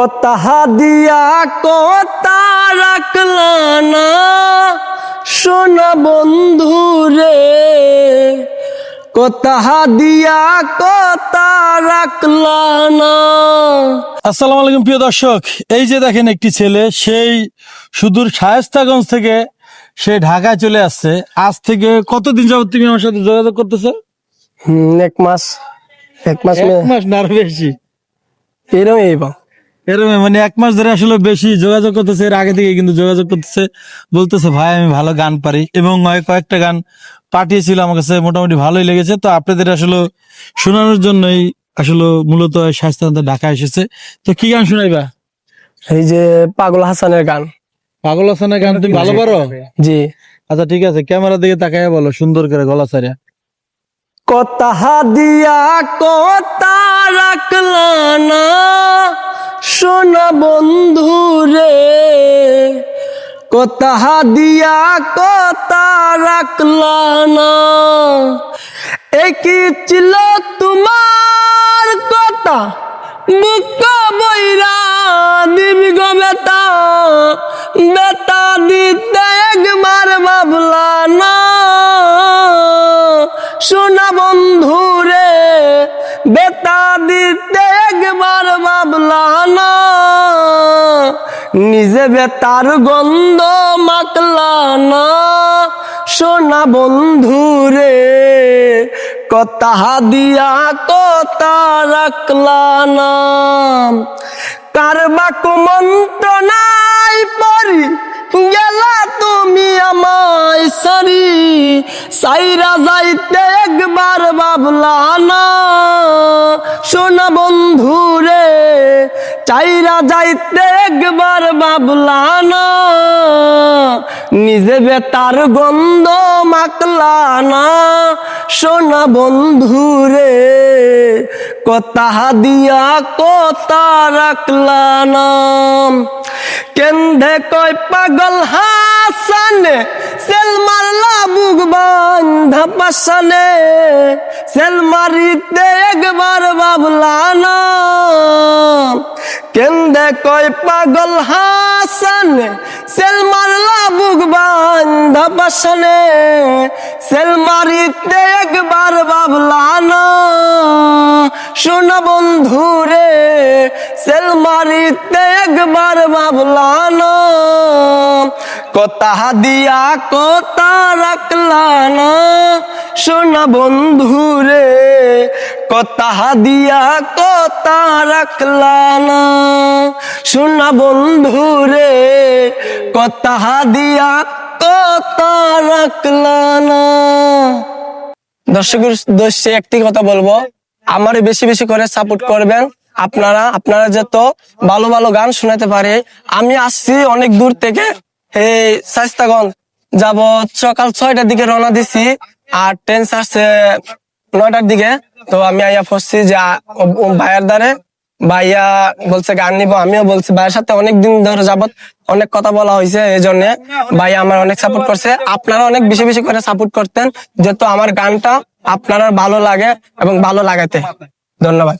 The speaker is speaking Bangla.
কথা দিয়া কথা রাখলা না। সোনা বন্ধু রে কথা দিয়া কথা রাখলা না। আসসালামু আলাইকুম প্রিয় দর্শক এই যে দেখেন একটি ছেলে সেই সুদূর শায়েস্তাগঞ্জ থেকে সে ঢাকায় চলে আসছে। আজ থেকে কতদিন যাবত তুমি আমার সাথে যোগাযোগ করতেছো? এক মাস এক মাস এক মাস না বেশি। এরম এই বা এরকম মানে এক মাস ধরে আসলে বেশি যোগাযোগ করতেছে এর আগে থেকে কিন্তু যোগাযোগ করতেছে। বলতেছে ভাই আমি ভালো গান পারি। এবং কয়েকটা গান পাঠিয়েছিল আমার কাছে মোটামুটি ভালোই লেগেছে। তো আপনাদের আসলে শোনানোর জন্যই আসলে মূলত স্বাস্থ্য ঢাকা এসেছে। তো কি গান শোনাইবা? এই যে পাগল হাসানের গান। পাগল হাসানের গান তুমি ভালো পারো? জি। আচ্ছা ঠিক আছে ক্যামেরা দিকে তাকায় বলো সুন্দর করে গলা সারিয়া কথা দিয়া কথা রাখলা না সোনা বন্ধু রে কথা দিয়া কথা রাখলা না। একই ছিল তোমার কথা? বুক বইরা দিবি গো বেতা বেতা দিতে একবার ভাবলা না। নিজে বেতার গন্ধ মাকলা না। সোনা বন্ধু রে কথা দিয়া কথা রাখলা না। কারবা নাই পরি গেলা তুমি আমায় সারি। সাইরা যাইতে একবার ভাবলা না। সোনা বন্ধু রে চাইরা যাইতে একবার ভাবলা না নিজে বেতার গন্ধ মাকলা না সোনা বন্ধু রে কথা দিয়া কথা রাখলা না কেন্ধে কয় পাগল হাসানে, সেল মারলা বুক বান্ধা পাশানে। সেল মারিতে একবার ভাবলা না কেন্দে পাগল হাসানে? সেল মারলা বুক বান্ধা পাশানে। সেল মারিতে একবার ভাবলা না শোনা বন্ধু রে সেল মারিতে একবার ভাবলা না কথা দিয়া কথা রাখলা না শোনা বন্ধু রে কথা দিয়া কথা শোনা কথা দিয়া কথা একটি কথা বলব। আমার বেশি বেশি করে সাপোর্ট করবেন। আপনারা আপনারা যত ভালো ভালো গান শোনাতে পারে, আমি আসছি অনেক দূর থেকে। এই শাস্তাগঞ্জ যাব সকাল ছয়টার দিকে রওনা দিছি। আর ট্রেন আসছে নয়টার দিকে, তো আমি আইয়া ফসছি যে ভাইয়ের দ্বারে। ভাইয়া বলছে, গান নিবো। আমিও বলছি, ভাইয়ের সাথে অনেক দিন ধরে যাবত অনেক কথা বলা হয়েছে, এই জন্য ভাইয়া আমার অনেক সাপোর্ট করছে। আপনারা অনেক বেশি বেশি করে সাপোর্ট করতেন, যেহেতু আমার গানটা আপনারা ভালো লাগে এবং ভালো লাগাতে ধন্যবাদ।